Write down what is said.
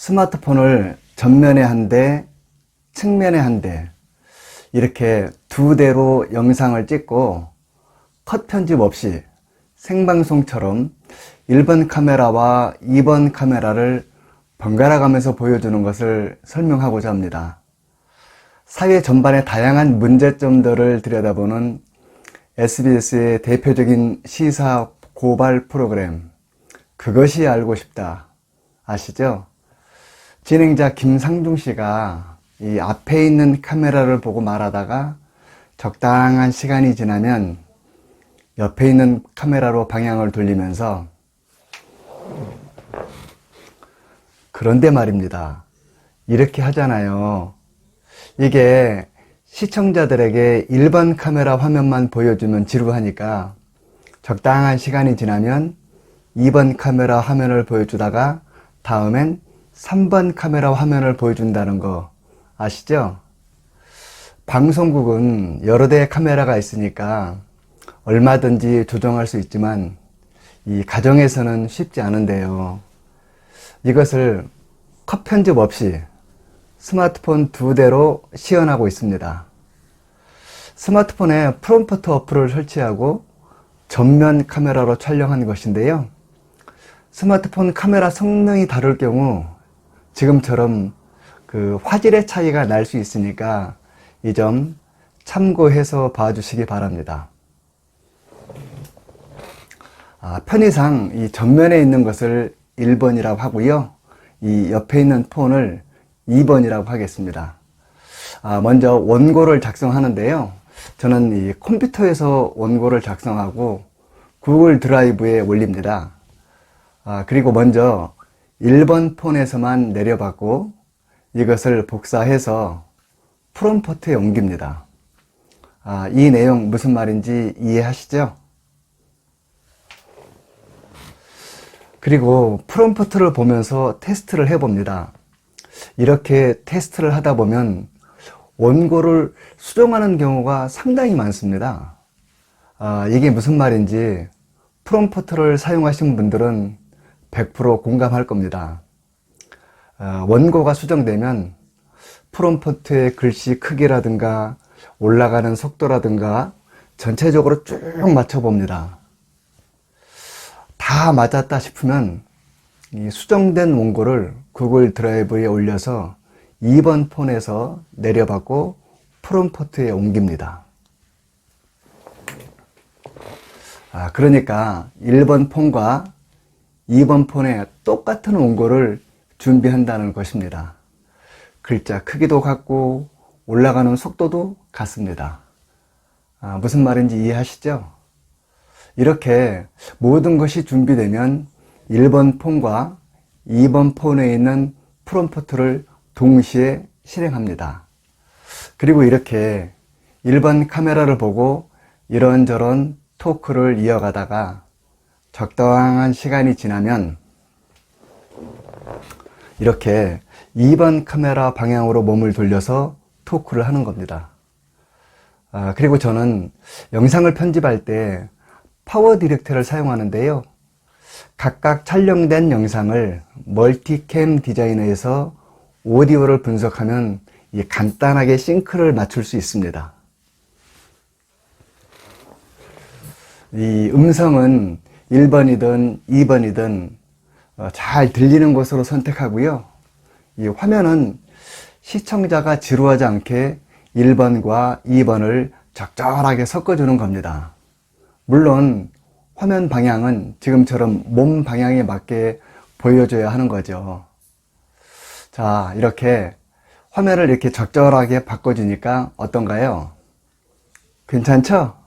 스마트폰을 전면에 한 대, 측면에 한 대, 이렇게 두 대로 영상을 찍고 컷 편집 없이 생방송처럼 1번 카메라와 2번 카메라를 번갈아 가면서 보여주는 것을 설명하고자 합니다. 사회 전반의 다양한 문제점들을 들여다보는 SBS의 대표적인 시사 고발 프로그램, 그것이 알고 싶다. 아시죠? 진행자 김상중 씨가 이 앞에 있는 카메라를 보고 말하다가 적당한 시간이 지나면 옆에 있는 카메라로 방향을 돌리면서 그런데 말입니다. 이렇게 하잖아요. 이게 시청자들에게 일반 카메라 화면만 보여주면 지루하니까 적당한 시간이 지나면 2번 카메라 화면을 보여주다가 다음엔 3번 카메라 화면을 보여준다는 거 아시죠? 방송국은 여러 대의 카메라가 있으니까 얼마든지 조정할 수 있지만 이 가정에서는 쉽지 않은데요. 이것을 컷 편집 없이 스마트폰 두 대로 시연하고 있습니다. 스마트폰에 프롬프트 어플을 설치하고 전면 카메라로 촬영한 것인데요. 스마트폰 카메라 성능이 다를 경우 지금처럼 그 화질의 차이가 날 수 있으니까 이 점 참고해서 봐주시기 바랍니다. 아, 편의상 이 전면에 있는 것을 1번이라고 하고요. 이 옆에 있는 폰을 2번이라고 하겠습니다. 아, 먼저 원고를 작성하는데요. 저는 이 컴퓨터에서 원고를 작성하고 구글 드라이브에 올립니다. 아, 그리고 먼저 1번 폰에서만 내려받고 이것을 복사해서 프롬프트에 옮깁니다. 아, 이 내용 무슨 말인지 이해하시죠? 그리고 프롬프트를 보면서 테스트를 해봅니다. 이렇게 테스트를 하다 보면 원고를 수정하는 경우가 상당히 많습니다. 아, 이게 무슨 말인지 프롬프트를 사용하신 분들은 100% 공감할 겁니다. 아, 원고가 수정되면 프롬프트의 글씨 크기라든가 올라가는 속도라든가 전체적으로 쭉 맞춰봅니다. 다 맞았다 싶으면 이 수정된 원고를 구글 드라이브에 올려서 2번 폰에서 내려받고 프롬프트에 옮깁니다. 아, 그러니까 1번 폰과 2번 폰에 똑같은 원고를 준비한다는 것입니다. 글자 크기도 같고 올라가는 속도도 같습니다. 아, 무슨 말인지 이해하시죠? 이렇게 모든 것이 준비되면 1번 폰과 2번 폰에 있는 프롬프트를 동시에 실행합니다. 그리고 이렇게 1번 카메라를 보고 이런저런 토크를 이어가다가 적당한 시간이 지나면 이렇게 2번 카메라 방향으로 몸을 돌려서 토크를 하는 겁니다. 아, 그리고 저는 영상을 편집할 때 파워 디렉터를 사용하는데요. 각각 촬영된 영상을 멀티캠 디자이너에서 오디오를 분석하면 간단하게 싱크를 맞출 수 있습니다. 이 음성은 1번이든 2번이든 어, 잘 들리는 곳으로 선택하고요. 이 화면은 시청자가 지루하지 않게 1번과 2번을 적절하게 섞어주는 겁니다. 물론 화면 방향은 지금처럼 몸 방향에 맞게 보여줘야 하는 거죠. 자, 이렇게 화면을 이렇게 적절하게 바꿔주니까 어떤가요? 괜찮죠?